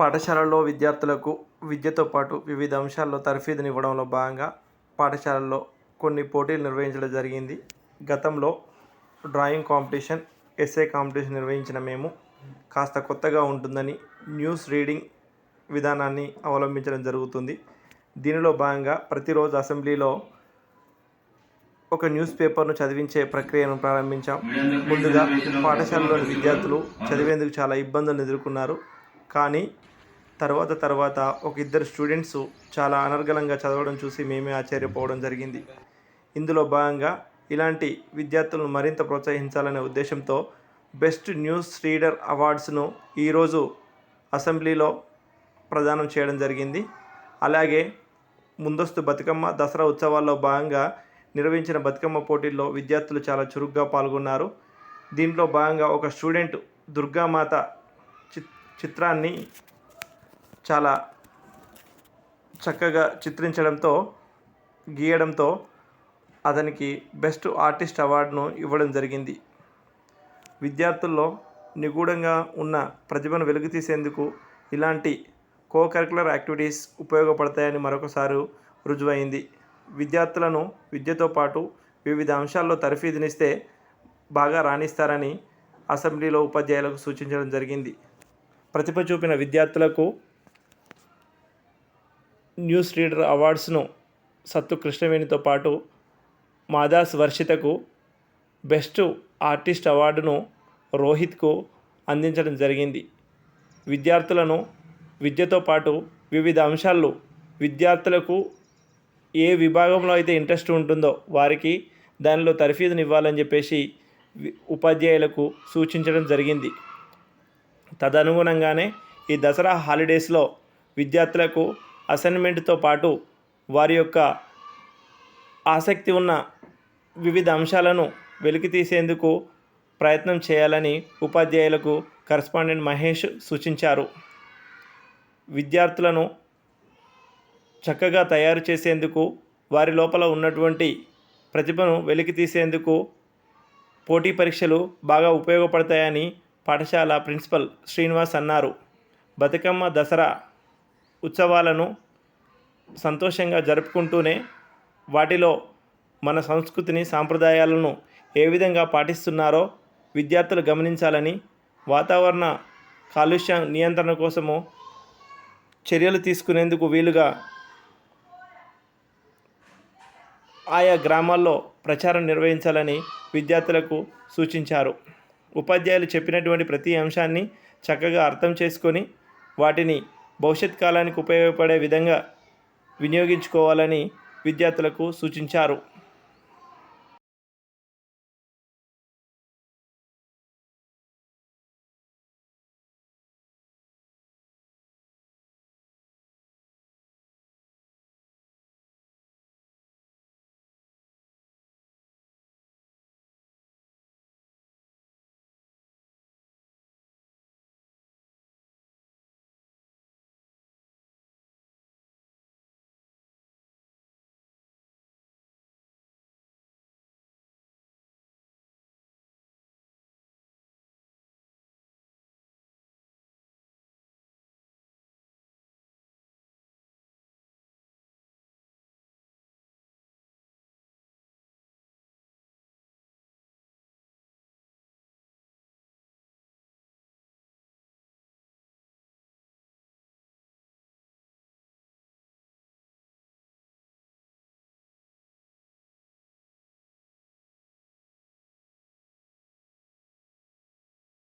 పాఠశాలల్లో విద్యార్థులకు విద్యతో పాటు వివిధ అంశాల్లో తర్ఫీదునివ్వడంలో భాగంగా పాఠశాలల్లో కొన్ని పోటీలు నిర్వహించడం జరిగింది. గతంలో డ్రాయింగ్ కాంపిటీషన్ ఎస్ఏ కాంపిటీషన్ నిర్వహించిన మేము కాస్త కొత్తగా ఉంటుందని న్యూస్ రీడింగ్ విధానాన్ని అవలంబించడం జరుగుతుంది. దీనిలో భాగంగా ప్రతిరోజు అసెంబ్లీలో ఒక న్యూస్ పేపర్ను చదివించే ప్రక్రియను ప్రారంభించాం. ముందుగా పాఠశాలలోని విద్యార్థులు చదివేందుకు చాలా ఇబ్బందులను ఎదుర్కొన్నారు. కానీ తర్వాత తర్వాత ఒక ఇద్దరు స్టూడెంట్స్ చాలా అనర్గళంగా చదవడం చూసి మేమే ఆశ్చర్యపోవడం జరిగింది. ఇందులో భాగంగా ఇలాంటి విద్యార్థులను మరింత ప్రోత్సహించాలనే ఉద్దేశంతో బెస్ట్ న్యూస్ రీడర్ అవార్డ్స్ను ఈరోజు అసెంబ్లీలో ప్రదానం చేయడం జరిగింది. అలాగే ముందస్తు బతుకమ్మ దసరా ఉత్సవాల్లో భాగంగా నిర్వహించిన బతుకమ్మ పోటీల్లో విద్యార్థులు చాలా చురుగ్గా పాల్గొన్నారు. దీంట్లో భాగంగా ఒక స్టూడెంట్ దుర్గామాత చిత్రాన్ని చాలా చక్కగా చిత్రించడంతో గీయడంతో అతనికి బెస్ట్ ఆర్టిస్ట్ అవార్డును ఇవ్వడం జరిగింది. విద్యార్థుల్లో నిగూఢంగా ఉన్న ప్రతిభను వెలుగుతీసేందుకు ఇలాంటి కో కరికులర్ యాక్టివిటీస్ ఉపయోగపడతాయని మరొకసారి రుజువైంది. విద్యార్థులను విద్యతో పాటు వివిధ అంశాల్లో తరఫీదునిస్తే బాగా రాణిస్తారని అసెంబ్లీలో ఉపాధ్యాయులకు సూచించడం జరిగింది. ప్రతిభ చూపిన విద్యార్థులకు న్యూస్ రీడర్ అవార్డ్స్ను సత్తు కృష్ణవేణితో పాటు మాదాస్ వర్షితకు బెస్ట్ ఆర్టిస్ట్ అవార్డును రోహిత్కు అందించడం జరిగింది. విద్యార్థులను విద్యతో పాటు వివిధ అంశాల్లో విద్యార్థులకు ఏ విభాగంలో అయితే ఇంట్రెస్ట్ ఉంటుందో వారికి దానిలో తరఫీదుని ఇవ్వాలని చెప్పేసి ఉపాధ్యాయులకు సూచించడం జరిగింది. తదనుగుణంగానే ఈ దసరా హాలిడేస్లో విద్యార్థులకు అసైన్మెంట్తో పాటు వారి యొక్క ఆసక్తి ఉన్న వివిధ అంశాలను వెలికి తీసేందుకు ప్రయత్నం చేయాలని ఉపాధ్యాయులకు కరస్పాండెంట్ మహేష్ సూచించారు. విద్యార్థులను చక్కగా తయారు చేసేందుకు వారి లోపల ఉన్నటువంటి ప్రతిభను వెలికి తీసేందుకు పోటీ పరీక్షలు బాగా ఉపయోగపడతాయని పాఠశాల ప్రిన్సిపల్ శ్రీనివాస్ అన్నారు. బతుకమ్మ దసరా ఉత్సవాలను సంతోషంగా జరుపుకుంటూనే వాటిలో మన సంస్కృతిని సాంప్రదాయాలను ఏ విధంగా పాటిస్తున్నారో విద్యార్థులు గమనించాలని వాతావరణ కాలుష్య నియంత్రణ కోసము చర్యలు తీసుకునేందుకు వీలుగా ఆయా గ్రామాల్లో ప్రచారం నిర్వహించాలని విద్యార్థులకు సూచించారు. ఉపాధ్యాయులు చెప్పినటువంటి ప్రతి అంశాన్ని చక్కగా అర్థం చేసుకొని వాటిని భవిష్యత్ కాలానికి ఉపయోగపడే విధంగా వినియోగించుకోవాలని విద్యార్థులకు సూచించారు.